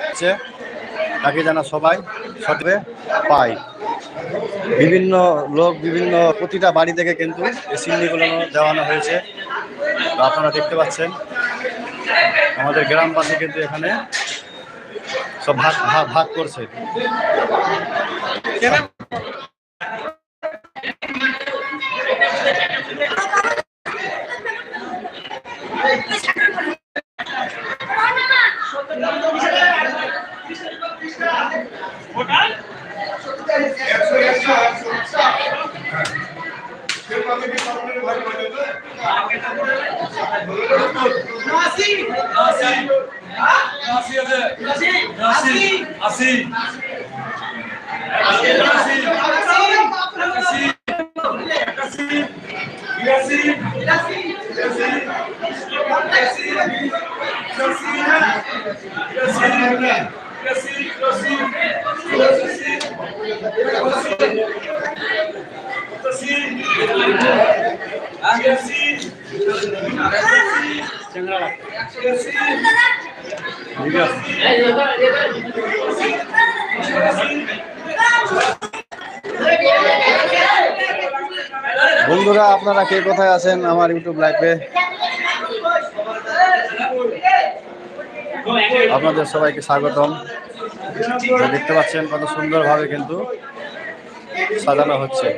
হচ্ছে, তাকে যেন সবাই সঠিকভাবে পায় বিভিন্ন লোক, বিভিন্ন প্রতিটা বাড়ি থেকে কিন্তু এই সিন্ডিগুলো দেওয়ানো হয়েছে। আপনারা দেখতে পাচ্ছেন, আমাদের গ্রামবাসী কিন্তু এখানে সব ভাগ ভাগ Gracias. বন্ধুরা, আপনারা কে কোথায় আছেন আমার ইউটিউব লাইভে আপনাদের সবাইকে স্বাগতম। দেখতে পাচ্ছেন, কত সুন্দরভাবে কিন্তু সাজানো হচ্ছে।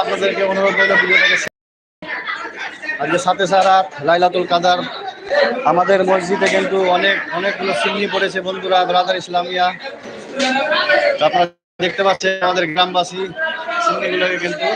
আপনাদেরকে অনুরোধ share- আজকে সাথে সারা লাইলাতুল কাদার আমাদের মসজিদে কিন্তু অনেক, অনেকগুলো সিন্নি পড়েছে বন্ধুরা, ব্রাদার ইসলামিয়া। আপনারা দেখতে পাচ্ছেন আমাদের গ্রামবাসী সিন্নিগুলোকে কিন্তু।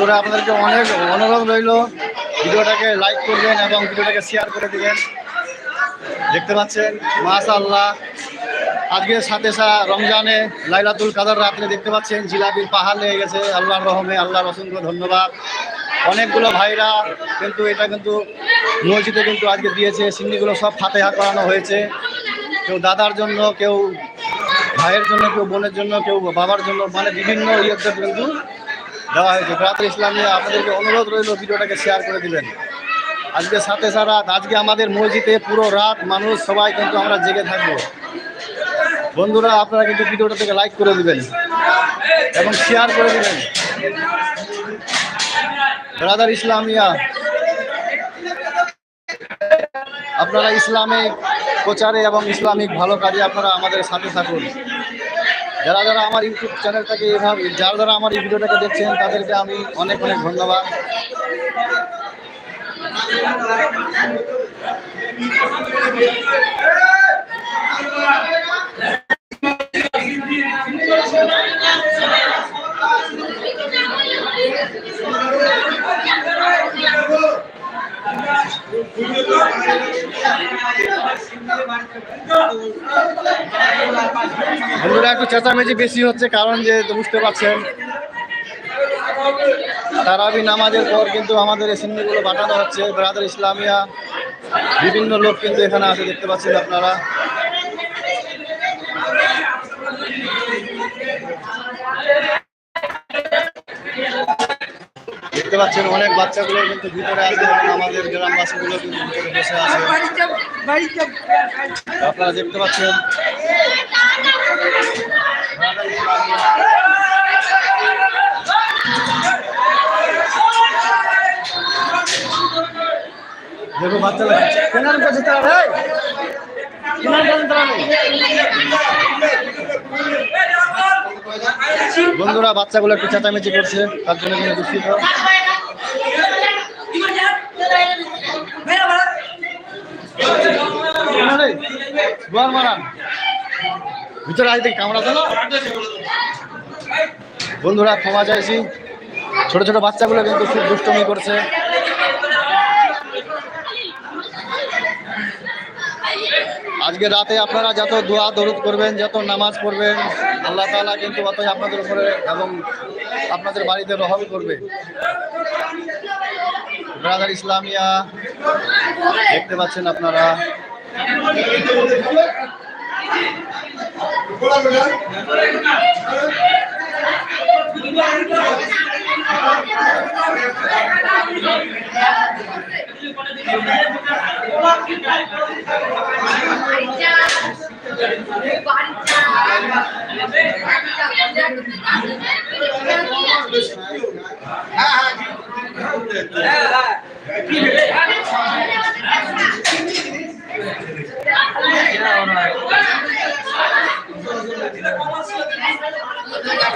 বন্ধুরা, আপনাদেরকে অনেক অনুরোধ রইল। ভিডিওটাকে লাইক করবেন এবং ভিডিওটাকে শেয়ার করে দিবেন। দেখতে পাচ্ছেন মাশা আল্লাহ আজকে সাথে সা রমজানে লাইলাতুল কাদার রাত্রে দেখতে পাচ্ছেন, জিলাপির পাহাড় লেগে গেছে। আল্লাহর রহমে, আল্লাহর অসংখ্য ধন্যবাদ। অনেকগুলো ভাইরা কিন্তু এটা কিন্তু মসজিদে কিন্তু আজকে দিয়েছে সিন্নিগুলো সব ফাতেহা করানো হয়েছে। কেউ দাদার জন্য, কেউ ভাইয়ের জন্য, কেউ বোনের জন্য, কেউ বাবার জন্য মানে বিভিন্ন ইয়েতে কিন্তু দেওয়া হয়েছে। ব্রাত ইসলামী আপনাদেরকে অনুরোধ রইল ভিডিওটাকে শেয়ার করে দিবেন। আজকে সাথে সারা, আজকে আমাদের মসজিদে পুরো রাত মানুষ, সবাই কিন্তু আমরা জেগে থাকব। বন্ধুরা, আপনারা কিন্তু ভিডিওটা থেকে লাইক করে দিবেন এবং শেয়ার করে দিবেন। ব্রাদার ইসলামিয়া, আপনারা ইসলামিক প্রচারে এবং ইসলামিক ভালো কাজে আপনারা আমাদের সাথে থাকুন। যারা যারা আমার ইউটিউব চ্যানেলটাকে এভাবে যারা যারা আমার এই ভিডিওটাকে দেখছেন, তাদেরকে আমি অনেক অনেক ধন্যবাদ। বন্ধুরা একটু চেঁচামেচি বেশি হচ্ছে কারণ যে বুঝতে পারছেন, তারাবি নামাজের পর কিন্তু আমাদের এই বাটানো হচ্ছে। ব্রাদার ইসলামিয়া, বিভিন্ন লোক কিন্তু এখানে আছে, দেখতে পাচ্ছেন আপনারা। দেখতে পাচ্ছেন অনেক বাচ্চাগুলো কিন্তু ভিতরে আছে আমাদের গ্রামবাসীগুলো কিন্তু ভিতরে বসে আছে। আপনারা দেখতে পাচ্ছেন দেখো বাচ্চারা কেনার কাছে তারা রে কেনার কাছে তারা বন্ধুরা বাচ্চাগুলো একটু চেঁচামেচি করছে তার জন্য কিন্তু দুঃখিত। মারান। ভিতরে আজ কামড়া তো বন্ধুরা, ক্ষমা চাইছি ছোট ছোট বাচ্চাগুলো কিন্তু খুব দুষ্টমি করছে। আজকে রাতে আপনারা যত দোয়া দরুদ করবেন যত নামাজ পড়বেন, আল্লাহ তাআলা কিন্তু অতই আপনাদের উপরে এবং আপনাদের বাড়িতে রহম করবে। ব্রাদার ইসলামিয়া, দেখতে পাচ্ছেন আপনারা। থামো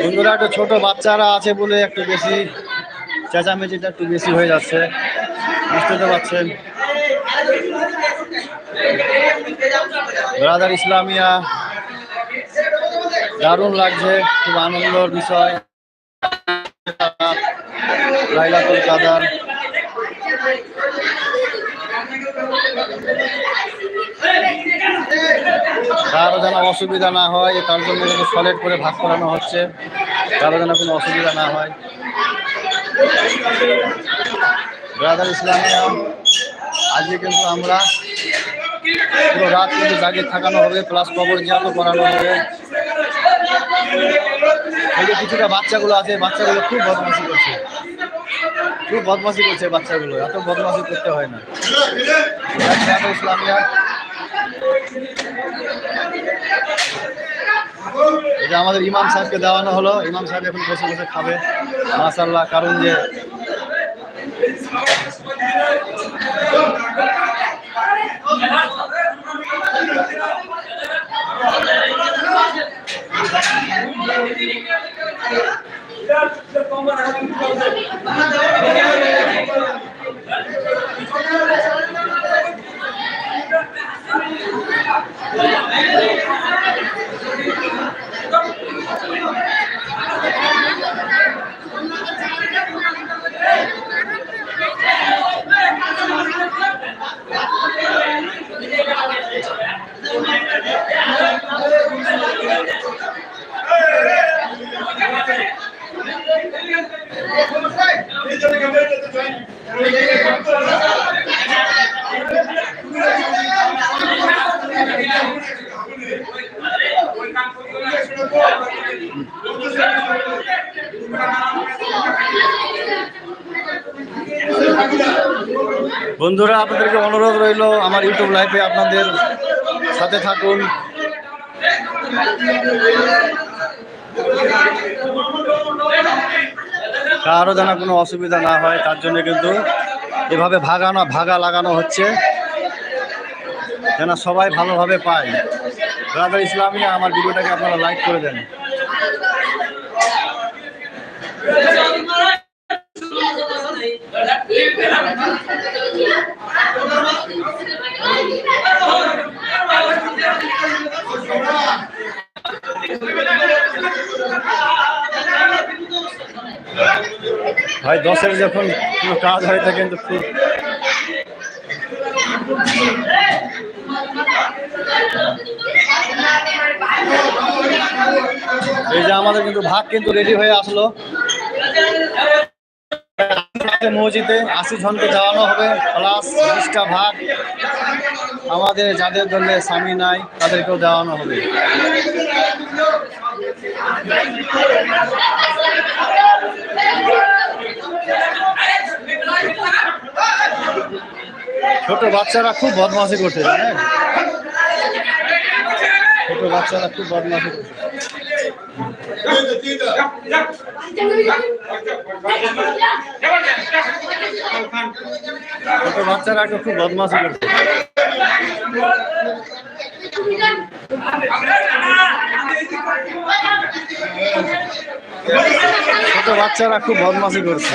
বন্ধুরা, একটু ছোট বাচ্চারা আছে বলে একটু বেশি চেঁচামেচিটা একটু বেশি হয়ে যাচ্ছে। বুঝতে তো পারছেন। ব্রাদার ইসলামিয়া, দারুণ লাগছে, খুব আনন্দর বিষয়। লাইলাতুল কাদার। কারও যেন অসুবিধা না হয়, তার জন্য সলেট করে ভাগ করানো হচ্ছে। কারও যেন কোনো অসুবিধা না হয়। ব্রাদার ইসলামিয়া, আজকে কিন্তু আমরা পুরো রাত কিন্তু জাগে থাকানো হবে প্লাস কবর জিয়াতো করানো হবে। এই যে কিছুটা বাচ্চাগুলো আছে, বাচ্চাগুলো খুব বদমাশি করছে। খুব বদমাশি করছে বাচ্চাগুলো, এত বদমাশি করতে হয় না। এটা আমাদের ইমাম সাহেবকে দেওয়ানো হলো, ইমাম সাহেব এখন বসে বসে খাবে। মাসাল্লাহ কারণ যে لا تقوم أنا هذه বন্ধুরা, আপনাদেরকে অনুরোধ রইল আমার ইউটিউব লাইভে আপনাদের সাথে থাকুন। কারও যেন কোনো অসুবিধা না হয়, তার জন্য কিন্তু এভাবে ভাগানো, ভাগা লাগানো হচ্ছে, যেন সবাই ভালোভাবে পায়। ব্রাদার ইসলামী, আমার ভিডিওটাকে আপনারা লাইক করে দেন। বছরে যখন কোনো কাজ হয় থাকে কিন্তু এই যে আমাদের কিন্তু ভাগ কিন্তু রেডি হয়ে আসলো। মসজিদে আশি জনকে যাওয়ানো হবে প্লাস বিশটা ভাগ আমাদের যাদের জন্য স্বামী নাই, তাদেরকেও দেওয়ানো হবে। ছোট বাচ্চারা খুব বদমাশি করছে, জানেন? ছোট বাচ্চারা খুব বদমাশি করছে। ছোট বাচ্চারা খুব বদমাশি করছে। ছোট বাচ্চারা খুব বদমাশি করছে।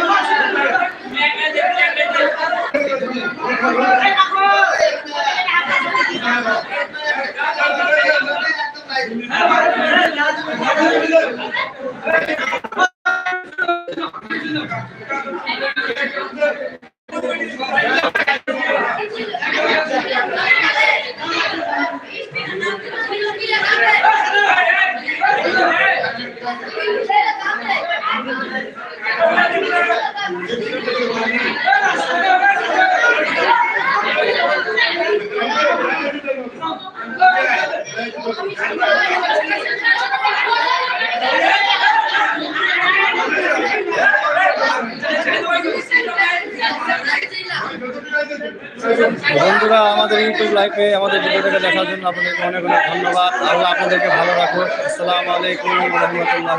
আমাদের ইউটিউব লাইভে আমাদের ভিডিওটাকে দেখার জন্য আপনাদেরকে অনেক অনেক ধন্যবাদ। আল্লাহ আপনাদেরকে ভালো রাখুন আসসালামু আলাইকুম রহমতুল্লাহ